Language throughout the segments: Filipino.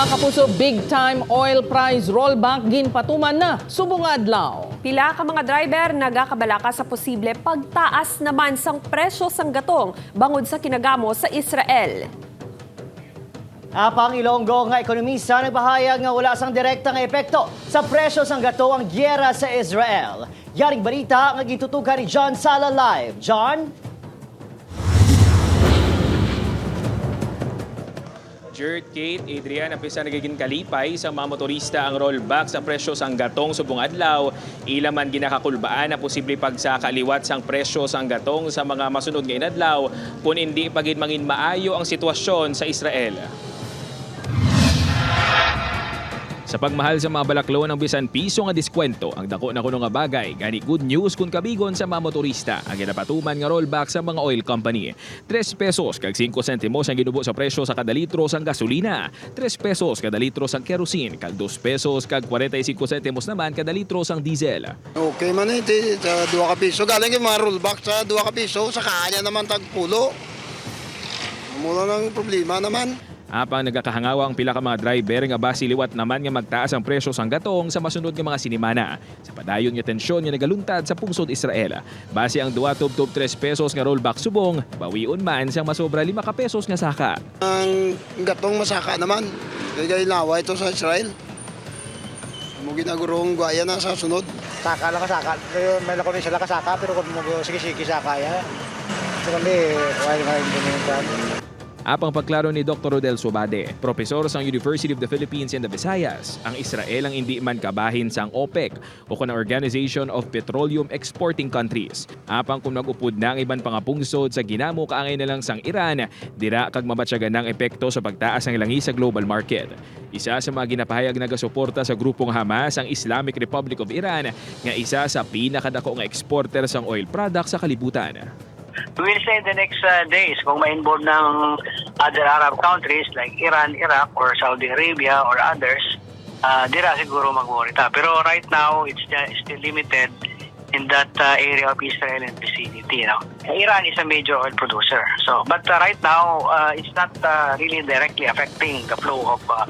Mga kapuso, big time oil price rollback ginpatuman na subong adlaw. Pila ka mga driver nagakabalaka sa posible pagtaas naman sang presyo sang gatong bangod sa kinagamo sa Israel. Apang Ilonggo nga ekonomista nagbahayag nga wala sang direktang epekto sa presyo sang gato ang gyera sa Israel. Yaring balita nga gitutukan ni John Sala Live. John? Gert, Kate, Adrian, napisa nagiging kalipay sa mga motorista ang rollback sa presyo sang gatong subong adlaw. Ila man ginakakulbaan na posible pagsakaliwat sang presyo sang gatong sa mga masunod nga inadlaw kung hindi pagin mangin maayo ang sitwasyon sa Israel. Sa pagmahal sa mga balaklo ng bisan piso nga diskwento, ang dako na kuno nga bagay, gani good news kung kabigon sa mga motorista ang ginapatuman nga rollback sa mga oil company. 3 pesos kag 5 sentimos ang ginubo sa presyo sa kada litro sang gasolina, 3 pesos kada litro sang kerosene, kag 2 pesos kag 45 sentimos naman kada litro sang diesel. Okay man eh, di, sa 2 ka piso. Galing yung mga rollback sa 2 ka piso, sa kanya naman tagpulo. Mula ng problema naman. Apang nagakahangawa ang pila ka mga driver nga basi liwat naman nga magtaas ang presyo sang gatong sa masunod nga mga sinimana. Sa padayon nga tensyon nga nagaluntad sa pungsod Israel. Base ang 2 tub 3 pesos nga rollback subong, bawion man sang masobra 5 ka pesos nga saka. Ang gatong masaka naman. Kaya lawa ito sa Israel. Mo ginagurong guaya na sa sunod. Saka lang kasaka. Pero may lako rin sila kasaka pero kung mo sige-sige saka ya. So kami, wala nga ganyan Apang pagklaro ni Dr. Rodel Sobade, profesor sa University of the Philippines and the Visayas, ang Israel ang hindi man kabahin sang OPEC o kuna Organization of Petroleum Exporting Countries. Apang kung nag-upod na ang iban pangapungsod sa ginamo kaangay na lang sang Iran, dira kag mabatsyagan ng epekto sa pagtaas ng langis sa global market. Isa sa mga ginapahayag nagasuporta sa grupong Hamas ang Islamic Republic of Iran nga isa sa pinakadako nga exporter sang oil products sa kalibutan. We will say in the next uh, days kung ma-involve ng other Arab countries like Iran, Iraq, or Saudi Arabia or others, uh, dira siguro mag-worry. Pero right now, it's still limited in that uh, area of Israel and vicinity. You know? Iran is a major oil producer. So, but uh, right now, uh, it's not uh, really directly affecting the flow of uh,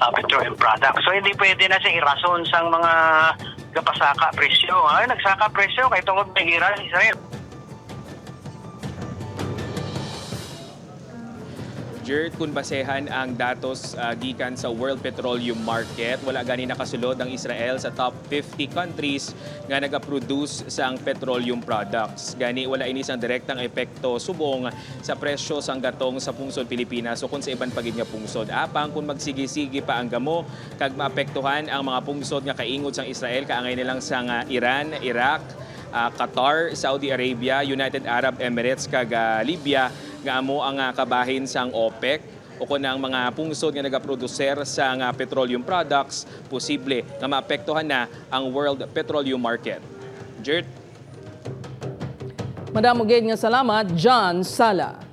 uh, petroleum products. So, hindi pwede na siya irason sang mga kapasaka presyo. Ay, nagsaka presyo kay tungod ng Iran, Israel. Gert, kung basehan ang datos uh, gikan sa World Petroleum Market, wala gani nakasulod ang Israel sa top 50 countries nga nagaproduce sang petroleum products. Gani wala ini sang direktang epekto subong sa presyo sang gatong sa pungsod Pilipinas o kung sa iban pagid nga pungsod. Apang kung magsigi-sigi pa ang gamo kag maapektuhan ang mga pungsod nga kaingod sang Israel kaangay nilang sang uh, Iran, Iraq, uh, Qatar, Saudi Arabia, United Arab Emirates kag uh, Libya nga amo ang uh, kabahin sang OPEC o kung ang mga pungsod nga nagaproducer sa nga petroleum products, posible nga maapektuhan na ang world petroleum market. Jert? Madamo gid nga salamat John Sala.